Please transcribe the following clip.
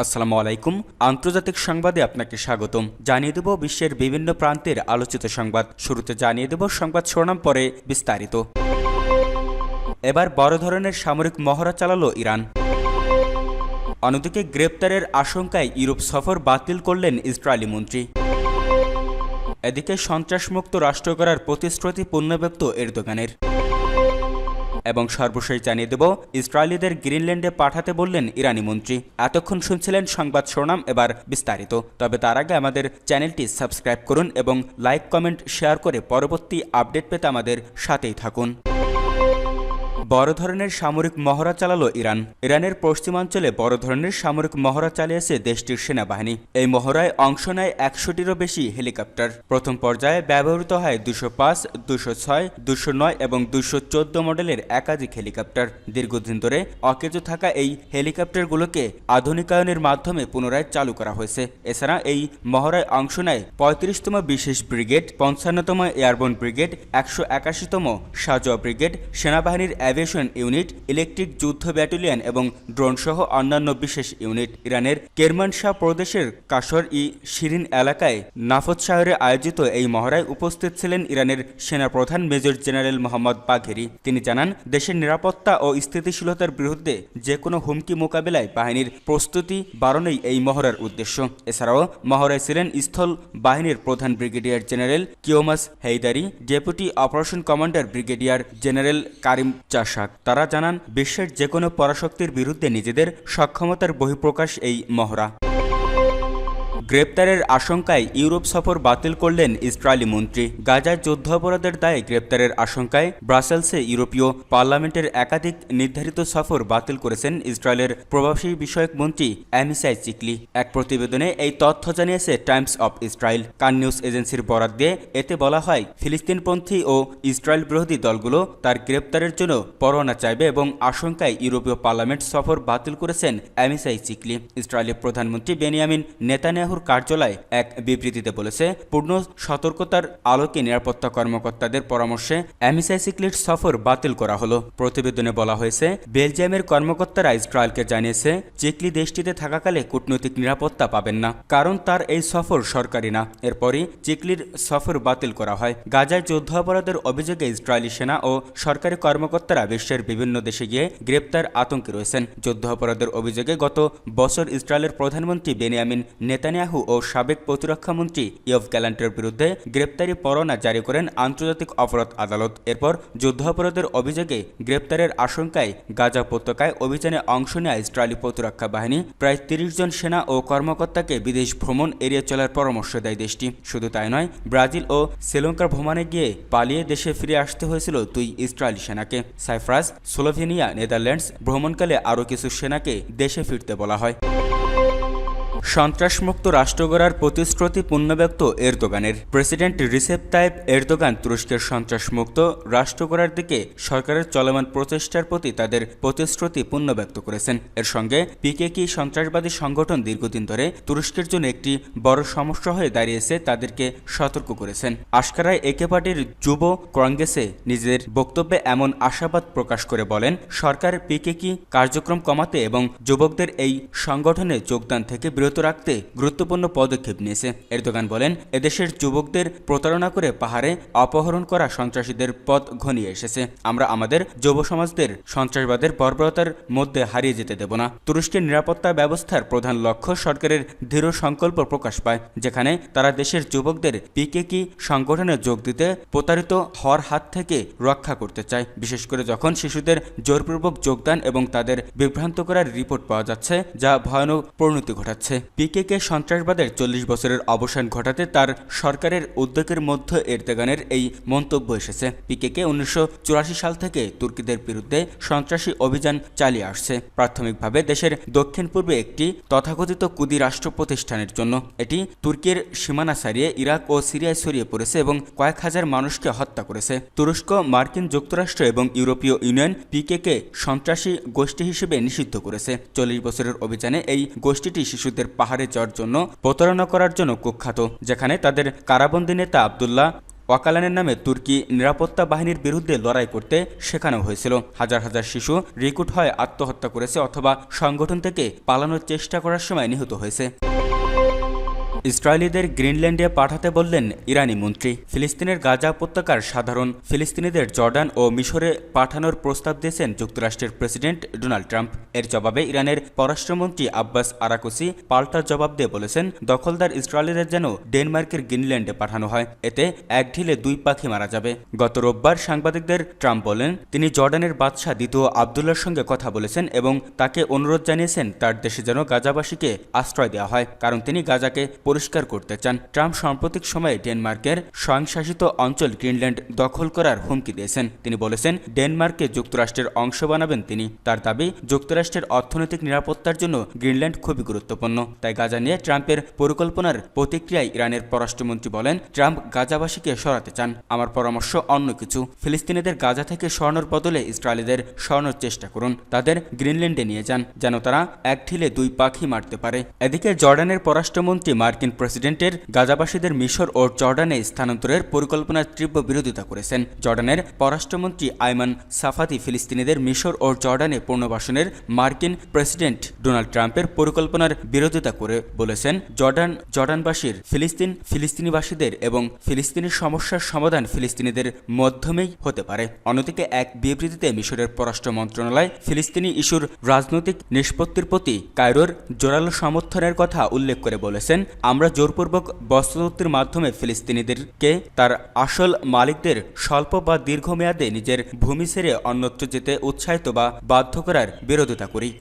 আসসালামু আলাইকুম। আন্তর্জাতিক সংবাদে আপনাকে স্বাগতম। জানিয়ে দেব বিশ্বের বিভিন্ন প্রান্তের আলোচিত সংবাদ। শুরুতে জানিয়ে দেব সংবাদ শিরোনাম পরে বিস্তারিত। এবার বড় ধরনের সামরিক মহড়া চালালো ইরান। অন্যদিকে গ্রেপ্তারের আশঙ্কায় ইউরোপ সফর বাতিল করলেন ইসরায়েলি মন্ত্রী। এদিকে সন্ত্রাসমুক্ত রাষ্ট্র করার প্রতিশ্রুতি পুনর্ব্যক্ত এরদোগানের। এবং সর্বশেষ জানিয়ে দেব, ইসরায়েলিদের গ্রিনল্যান্ডে পাঠাতে বললেন ইরানি মন্ত্রী। এতক্ষণ শুনছিলেন সংবাদ শিরোনাম, এবার বিস্তারিত। তবে তার আগে আমাদের চ্যানেলটি সাবস্ক্রাইব করুন এবং লাইক, কমেন্ট, শেয়ার করে পরবর্তী আপডেট পেতে আমাদের সাথেই থাকুন। বড় ধরনের সামরিক মহড়া চালালো ইরান। ইরানের পশ্চিমাঞ্চলে বড় ধরনের সামরিক মহড়া চালিয়েছে দেশটির সেনাবাহিনী। এই মহড়ায় অংশ নেয় একশোটিরও বেশি হেলিকপ্টার। প্রথম পর্যায়ে ব্যবহৃত হয় দুশো পাঁচ, দুশো ছয়, দুশো নয় এবং দুশো চোদ্দ মডেলের একাধিক হেলিকপ্টার। দীর্ঘদিন ধরে অকেজো থাকা এই হেলিকপ্টারগুলোকে আধুনিকায়নের মাধ্যমে পুনরায় চালু করা হয়েছে। এছাড়া এই মহড়ায় অংশ নেয় পঁয়ত্রিশতম বিশেষ ব্রিগেড, পঞ্চান্নতম এয়ারবোন ব্রিগেড, একশো একাশিতম সাজোয়া ব্রিগেড, সেনাবাহিনীর অ্যাভিয়েশন ইউনিট, ইলেকট্রিক যুদ্ধ ব্যাটালিয়ন এবং ড্রোন সহ অন্যান্য বিশেষ ইউনিট ইরানের কেরমানশাহ প্রদেশের কাসর ই শিরিন এলাকায় নাফত শহরে আয়োজিত এই মহড়ায় উপস্থিত ছিলেন ইরানের সেনাপ্রধান মেজর জেনারেল মোহাম্মদ বাঘেরি। তিনি জানান, দেশের নিরাপত্তা ও স্থিতিশীলতার বিরুদ্ধে যে কোনো হুমকি মোকাবেলায় বাহিনীর প্রস্তুতি বাড়ানোই এই মহড়ার উদ্দেশ্য। এছাড়াও মহড়ায় ছিলেন স্থল বাহিনীর প্রধান brigadier general Kiomars Heydari, deputy operation commander brigadier general Karim Chashak তারা জানান বিশ্বের যে কোনো পরাশক্তির বিরুদ্ধে নিজেদের সক্ষমতার বহিঃপ্রকাশ এই মহড়া। গ্রেপ্তারের আশঙ্কায় ইউরোপ সফর বাতিল করলেন ইসরায়েলি মন্ত্রী। গাজায় যুদ্ধাপরাধের দায়ে গ্রেপ্তারের আশঙ্কায় ব্রাসেলসে ইউরোপীয় পার্লামেন্টের একাধিক নির্ধারিত সফর বাতিল করেছেন ইসরায়েলের প্রবাসী বিষয়ক মন্ত্রী অ্যামিসাই চিকলি। এক প্রতিবেদনে এই তথ্য জানিয়েছে Times of Israel. Kan News এজেন্সির বরাদ দিয়ে এতে বলা হয়, ফিলিস্তিনপন্থী ও ইসরায়েল বিরোধী দলগুলো তার গ্রেপ্তারের জন্য পরোয়ানা চাইবে এবং আশঙ্কায় ইউরোপীয় পার্লামেন্ট সফর বাতিল করেছেন অ্যামিসাই চিকলি। ইসরায়েলের প্রধানমন্ত্রী বেনিয়ামিন নেতানিয়াহুর কার্যালয় এক বিবৃতিতে বলেছে, পূর্ণ সতর্কতার আলোকে নিরাপত্তা কর্মকর্তাদের পরামর্শে অ্যামিসাই সিকলির সফর বাতিল করা হলো। প্রতিবেদনে বলা হয়েছে, বেলজিয়ামের কর্মকর্তারা ইসরায়েলকে জানিয়েছে চিকলি দেশটিতে থাকাকালে কূটনৈতিক নিরাপত্তা পাবেন না, কারণ তার এই সফর সরকারি না। এরপরই চিকলির সফর বাতিল করা হয়। গাজায় যুদ্ধাপরাধের অভিযোগে ইসরায়েলি সেনা ও সরকারি কর্মকর্তারা বিশ্বের বিভিন্ন দেশে গিয়ে গ্রেপ্তার আতঙ্কে রয়েছেন। যুদ্ধাপরাধের অভিযোগে গত বছর ইসরায়েলের প্রধানমন্ত্রী বেনিয়ামিন নেতানিয়াহু ও সাবেক প্রতিরক্ষা মন্ত্রী ইয়ভ গ্যালান্টের বিরুদ্ধে গ্রেপ্তারি পরোয়ানা জারি করেন আন্তর্জাতিক অপরাধ আদালত। এরপর যুদ্ধাপরাধের অভিযোগে গ্রেপ্তারের আশঙ্কায় গাজা উপত্যকায় অভিযানে অংশ নেয় ইসরায়েলি প্রতিরক্ষা বাহিনী। প্রায় তিরিশ জন সেনা ও কর্মকর্তাকে বিদেশ ভ্রমণ এড়িয়ে চলার পরামর্শ দেয় দেশটি। শুধু তাই নয়, ব্রাজিল ও শ্রীলঙ্কার ভ্রমণে গিয়ে পালিয়ে দেশে ফিরে আসতে হয়েছিল দুই ইসরায়েলি সেনাকে। সাইফ্রাস স্লোভেনিয়া, নেদারল্যান্ডস ভ্রমণকালে আরও কিছু সেনাকে দেশে ফিরতে বলা হয়। সন্ত্রাসমুক্ত রাষ্ট্র গড়ার প্রতিশ্রুতি পুণ্যব্যক্ত এরদোগানের। প্রেসিডেন্ট রিসেপ তাইপ এরদোগান তুরস্কের সন্ত্রাসমুক্ত রাষ্ট্র গড়ার দিকে সরকারের চলমান প্রচেষ্টার প্রতি তাদের প্রতিশ্রুতি পুণ্যব্যক্ত করেছেন। এর সঙ্গে পিকেকি সন্ত্রাসবাদী সংগঠন দীর্ঘদিন ধরে তুরস্কের জন্য একটি বড় সমস্যা হয়ে দাঁড়িয়েছে, তাদেরকে সতর্ক করেছেন। আশকারায় একে পার্টির যুব কংগ্রেসে নিজের বক্তব্যে এমন আশাবাদ প্রকাশ করে বলেন, সরকার পিকেকি কার্যক্রম কমাতে এবং যুবকদের এই সংগঠনে যোগদান থেকে বিরত বিরত রাখতে গুরুত্বপূর্ণ পদক্ষেপ নিয়েছে। এরদোগান বলেন, এদেশের যুবকদের প্রতারণা করে পাহাড়ে অপহরণ করা সন্ত্রাসীদের পথ ঘনিয়ে এসেছে। আমরা আমাদের যুব সমাজদের সন্ত্রাসবাদের বর্বরতার মধ্যে হারিয়ে যেতে দেব না। তুরস্কের নিরাপত্তা ব্যবস্থার প্রধান লক্ষ্য সরকারের দৃঢ় সংকল্প প্রকাশ পায়, যেখানে তারা দেশের যুবকদের পিকেকি সংগঠনে যোগ দিতে প্রতারিত হওয়ার হাত থেকে রক্ষা করতে চায়। বিশেষ করে যখন শিশুদের জোরপূর্বক যোগদান এবং তাদের বিভ্রান্ত করার রিপোর্ট পাওয়া যাচ্ছে, যা ভয়ানক পরিণতি ঘটাচ্ছে। পিকেকে সন্ত্রাসবাদের চল্লিশ বছরের অবসান ঘটাতে তার সরকারের উদ্যোগের মধ্যে এরতেগানের এই মন্তব্য এসেছে। পিকেকে উনিশশো সাল থেকে তুর্কিদের বিরুদ্ধে সন্ত্রাসী অভিযান চালিয়ে আসছে। প্রাথমিকভাবে দেশের দক্ষিণ পূর্বে একটি তথাকথিত কুদি রাষ্ট্র প্রতিষ্ঠানের জন্য। এটি তুর্কির সীমানা ছাড়িয়ে ইরাক ও সিরিয়ায় ছড়িয়ে পড়েছে এবং কয়েক হাজার মানুষকে হত্যা করেছে। তুরস্ক, মার্কিন যুক্তরাষ্ট্র এবং ইউরোপীয় ইউনিয়ন পিকেকে সন্ত্রাসী গোষ্ঠী হিসেবে নিষিদ্ধ করেছে। চল্লিশ বছরের অভিযানে এই গোষ্ঠীটি শিশুদের পাহাড়ে যাওয়ার জন্য, প্রতারণা করার জন্য কুখ্যাত, যেখানে তাদের কারাবন্দী নেতা আবদুল্লাহ ওয়াকালানের নামে তুর্কি নিরাপত্তা বাহিনীর বিরুদ্ধে লড়াই করতে শেখানো হয়েছিল। হাজার হাজার শিশু রিক্রুট হয় আত্মহত্যা করেছে অথবা সংগঠন থেকে পালানোর চেষ্টা করার সময় নিহত হয়েছে। ইসরায়েলিদের গ্রিনল্যান্ডে পাঠাতে বললেন ইরানি মন্ত্রী। ফিলিস্তিনের গাজা উপত্যকার সাধারণ ফিলিস্তিনিদের জর্ডান ও মিশরে পাঠানোর প্রস্তাব দিয়েছেন যুক্তরাষ্ট্রের প্রেসিডেন্ট ডোনাল্ড ট্রাম্প। এর জবাবে ইরানের পররাষ্ট্রমন্ত্রী আব্বাস আরাকুসি পাল্টা জবাব দিয়ে বলেছেন, দখলদার ইসরায়েলিদের যেন ডেনমার্কের গ্রিনল্যান্ডে পাঠানো হয়, এতে এক ঢিলে দুই পাখি মারা যাবে। গত রোববার সাংবাদিকদের ট্রাম্প বলেন, তিনি জর্ডানের বাদশাহ দ্বিতীয় আবদুল্লার সঙ্গে কথা বলেছেন এবং তাকে অনুরোধ জানিয়েছেন তার দেশে যেন গাজাবাসীকে আশ্রয় দেওয়া হয়, কারণ তিনি গাজাকে পরিষ্কার করতে চান। ট্রাম্প সাম্প্রতিক সময়ে ডেনমার্কের স্বয়ংশাসিত অঞ্চল গ্রিনল্যান্ড দখল করার হুমকি দিয়েছেন। তিনি বলেছেন, ডেনমার্ককে যুক্তরাষ্ট্রের অংশ বানাবেন তিনি। তার দাবি, যুক্তরাষ্ট্রের অর্থনৈতিক নিরাপত্তার জন্য গ্রিনল্যান্ড খুবই গুরুত্বপূর্ণ। তাই গাজা নিয়ে ট্রাম্পের পরিকল্পনার প্রতিক্রিয়ায় ইরানের পররাষ্ট্রমন্ত্রী বলেন, ট্রাম্প গাজাবাসীকে সরাতে চান। আমার পরামর্শ অন্য কিছু। ফিলিস্তিনিদের গাজা থেকে সরানোর বদলে ইসরায়েলিদের সরানোর চেষ্টা করুন। তাদের গ্রিনল্যান্ডে নিয়ে যান, যেন তারা এক ঢিলে দুই পাখি মারতে পারে। এদিকে জর্ডানের পররাষ্ট্রমন্ত্রী মার্কিন প্রেসিডেন্টের গাজাবাসীদের মিশর ও জর্ডানে স্থানান্তরের পরিকল্পনার তীব্র বিরোধিতা করেছেন। জর্ডানের পররাষ্ট্রমন্ত্রী আইমান সাফাতি ফিলিস্তিনিদের মিশর ও জর্ডানে পুনর্বাসনের মার্কিন প্রেসিডেন্ট ডোনাল্ড ট্রাম্পের পরিকল্পনার বিরোধিতা করে বলেছেন, জর্ডান, জর্ডানবাসীর ফিলিস্তিন, ফিলিস্তিনিবাসীদের এবং ফিলিস্তিনের সমস্যার সমাধান ফিলিস্তিনিদের মাধ্যমেই হতে পারে। অন্যদিকে এক বিবৃতিতে মিশরের পররাষ্ট্র মন্ত্রণালয় ফিলিস্তিনি ইস্যুর রাজনৈতিক নিষ্পত্তির প্রতি কায়রোর জোরালো সমর্থনের কথা উল্লেখ করে বলেছেন আমরা জোরপূর্বক বস্ত্রদত্তির মাধ্যমে ফিলিস্তিনিদেরকে তার আসল মালিকদের স্বল্প বা দীর্ঘমেয়াদে নিজের ভূমি ছেড়ে অন্যত্র যেতে উৎসাহিত বা বাধ্য করার বিরোধিতা করি।